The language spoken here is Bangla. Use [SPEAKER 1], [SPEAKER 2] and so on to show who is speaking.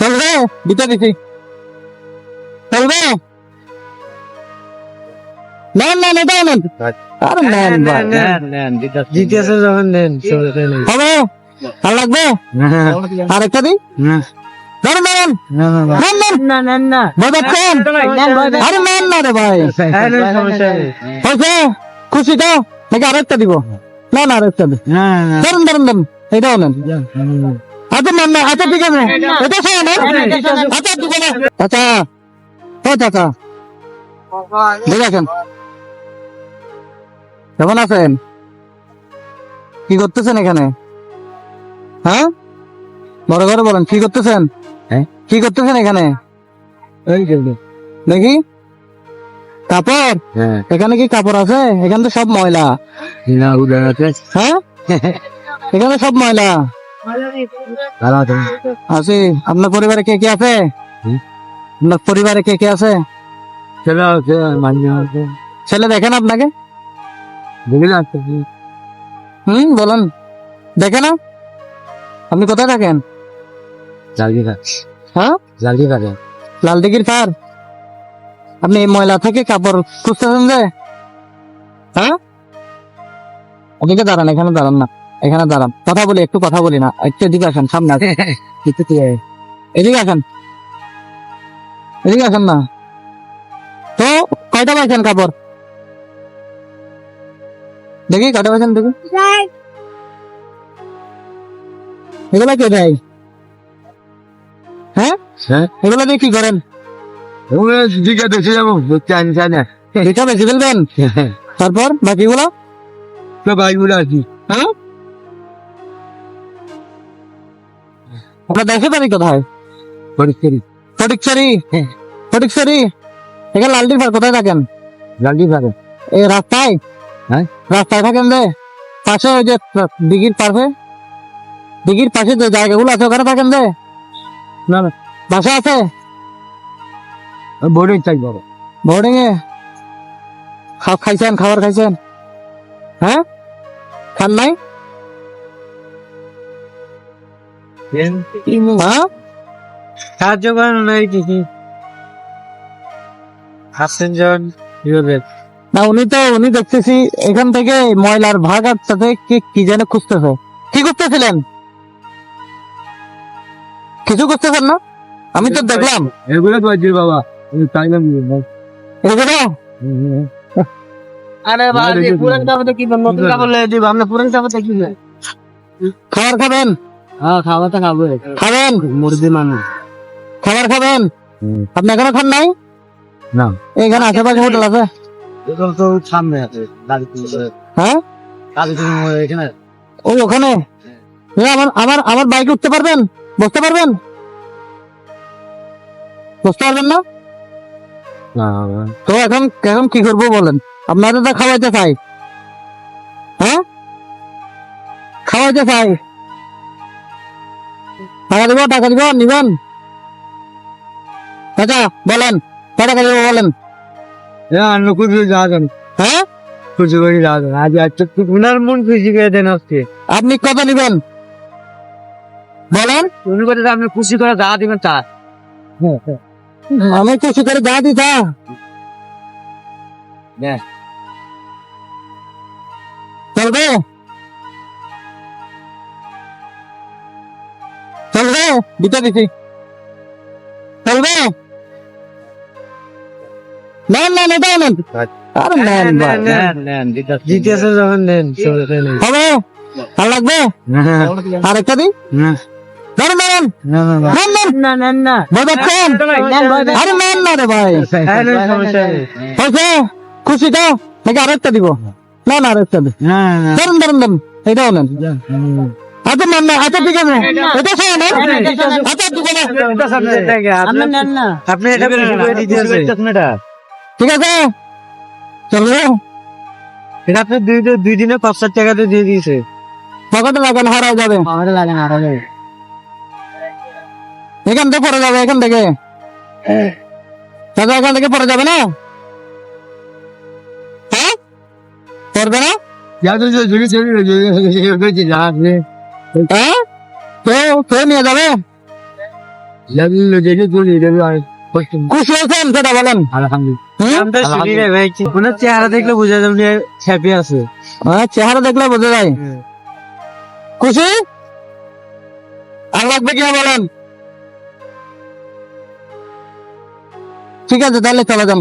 [SPEAKER 1] চলবে দিতে দিছি। চলবে নেন নেন এটাও নেন। আরে নেন ভাই।
[SPEAKER 2] জিজ্ঞাসা যখন নেন
[SPEAKER 1] হবে? আর লাগবে? আরেকটা দিই? ধরুন ধরুন
[SPEAKER 2] না না না।
[SPEAKER 1] নেন নেন
[SPEAKER 2] না না না।
[SPEAKER 1] ভয় পাচ্ছেন আরে নেন না রে ভাই।
[SPEAKER 2] সমস্যা
[SPEAKER 1] খুশি তো? নাকি আরেকটা দিব? না না আরেকটা দিই
[SPEAKER 2] না না।
[SPEAKER 1] ধরুন ধরুন ধরুন এটাও নেন। আচ্ছা নেন না আচ্ছা ঠিক আছে। এটা সহ নেন। আচ্ছা ঠিক আছে। চাচা ও চাচা। আছেন কেমন আছেন? কি করতেছেন এখানে? হ্যাঁ? বড় করে বলেন কি করতেছেন? কি করতেছেন এখানে? দেখি। কাপড়?
[SPEAKER 2] হ্যাঁ।
[SPEAKER 1] এখানে কি কাপড় আছে? এখানে তো সব ময়লা। হ্যাঁ? এখানে সব ময়লা।
[SPEAKER 2] আছে।
[SPEAKER 1] আপনার পরিবারে কে কে আছে? আপনার পরিবারে কে কে আছে? ছেলে দেখেন আপনাকে? হুম বলেন। দেখে না? আপনি কোথায় থাকেন? হ্যাঁ?
[SPEAKER 2] জলদি কাটে
[SPEAKER 1] লাল দিঘির পার আপনি এই ময়লা থেকে কাপড় খুঁজতেছেন যে। হ্যাঁ? দাঁড়ান এখানে দাঁড়ান না। এখানে দাঁড়ান। কথা বলি একটু কথা বলি না। একটু এদিকে আসেন সামনে আসেন। এদিকে আসেন। এদিকে আসেন না। তো কয়টা পাইছেন কাপড়? দেখি কয়টা পাইছেন দেখি। এগুলা কে দেয়? হ্যাঁ?
[SPEAKER 2] হ্যাঁ
[SPEAKER 1] এগুলা দিয়ে কি করেন?
[SPEAKER 2] ওগুলো দিকে দেখে যাব জানি জানি।
[SPEAKER 1] এটা বেশি ফেলবেন? তারপর বাকিগুলো?
[SPEAKER 2] তো ভাইগুলো আছি
[SPEAKER 1] হ্যাঁ? আপনার দেশে বাড়ি কোথায়?
[SPEAKER 2] পরিষ্কারি
[SPEAKER 1] ফটিকছড়ি?
[SPEAKER 2] হ্যাঁ।
[SPEAKER 1] ফটিকছড়ি? এখানে লালটির পার কোথায় থাকেন?
[SPEAKER 2] জলদি কাটে
[SPEAKER 1] এই রাস্তায়?
[SPEAKER 2] হ্যাঁ?
[SPEAKER 1] রাস্তায় থাকেন যে? পাশে ওই যে দিঘির পাশে? দিঘির পাশে যে জায়গাগুলো আছে ওখানে থাকেন যে?
[SPEAKER 2] না না।
[SPEAKER 1] বাসা আছে?
[SPEAKER 2] বোর্ডিং চাই বড়
[SPEAKER 1] বোর্ডিং এ? খাও খাইছেন খাবার খাইছেন? হ্যাঁ? খান নাই? হ্যাঁ?
[SPEAKER 2] সাহায্য করেন নাই যখন কি করবেন
[SPEAKER 1] না উনি তো উনি দেখতেছি এখান থেকে ময়লার ভাগ আর সাথে কি কি যেন খুঁজতেছে। কি করতেছিলেন? কিছু করতেছেন না? আমি তো দেখলাম।
[SPEAKER 2] এগুলো তো আছে বাবা চাইলাম
[SPEAKER 1] এগুলো?
[SPEAKER 2] আরে
[SPEAKER 1] বাবা,
[SPEAKER 2] পুরান কাপড় কি নতুন কাপড় লেগে দিব। আমরা পুরান কাপড় কি
[SPEAKER 1] খাবার খাবেন?
[SPEAKER 2] হ্যাঁ খাওয়া তো খাব।
[SPEAKER 1] খাবেন?
[SPEAKER 2] মুরগি মানুষ
[SPEAKER 1] খাবার খাবেন? আপনি এখনও খান নাই?
[SPEAKER 2] না।
[SPEAKER 1] এখানে আশেপাশে হোটেল আছে?
[SPEAKER 2] তো সামনে আছে দাদি
[SPEAKER 1] হ্যাঁ?
[SPEAKER 2] এখানে।
[SPEAKER 1] ওই ওখানে? আমার আমার আমার বাইকে উঠতে পারবেন? বসতে পারবেন? বসতে পারবেন না? তো এখন এখন কি করব বলেন? আপনাদের তো খাওয়াইতে চাই। হ্যাঁ? খাওয়াইতে চাই। টাকা দিব টাকা দিব নিবেন? চাচা বলেন টাকা দিব বলেন?
[SPEAKER 2] অন্য কিছু যাবেন
[SPEAKER 1] হ্যাঁ?
[SPEAKER 2] খুশি করে যাবেন আজ আজকে উনার মন খুশি করে দেন আজকে।
[SPEAKER 1] আপনি কত নিবেন? বলেন।
[SPEAKER 2] উনি আপনি খুশি করে যা দিবেন তা
[SPEAKER 1] আমি খুশি করে যা দিতা
[SPEAKER 2] হ্যাঁ।
[SPEAKER 1] চলবে চলবে দিতে দিছি। চলবে নেন নেন এটাও নেন। আরে নেন
[SPEAKER 2] যখন নেন
[SPEAKER 1] হবে? আর লাগবে? আরেকটা দিই ধরুন ধরুন
[SPEAKER 2] না না না
[SPEAKER 1] নেন নেন
[SPEAKER 2] না না না
[SPEAKER 1] ভয় পাচ্ছেন আরে নেন না রে ভাই
[SPEAKER 2] সমস্যা
[SPEAKER 1] খুশি তো নাকি আরেকটা দিব না না আরেকটা দিই
[SPEAKER 2] না না
[SPEAKER 1] ধরুন ধরুন ধরুন এটাও নেন আচ্ছা নেন না আচ্ছা ঠিক আছে এটা আচ্ছা
[SPEAKER 2] আপনি এটা করে
[SPEAKER 1] ঠিক আছে চলবে
[SPEAKER 2] এটা আপনি দুই দুই দিনে পাঁচ হাজার টাকাতে দিয়ে দিয়েছে
[SPEAKER 1] পকেটে লাগান হারাই যাবে
[SPEAKER 2] না আরও
[SPEAKER 1] এখান থেকে পরে যাবে এখান থেকে দাদা এখান থেকে পরে যাবে না হ্যাঁ পড়বে না হ্যাঁ নিয়ে যাবে
[SPEAKER 3] চেহারা দেখলে বোঝা যাবে হ্যাপি আছে
[SPEAKER 1] হ্যাঁ, চেহারা দেখলে বোঝা যায় খুশি আর লাগবে কিনা বলেন ঠিক আছে তাহলে চলে যান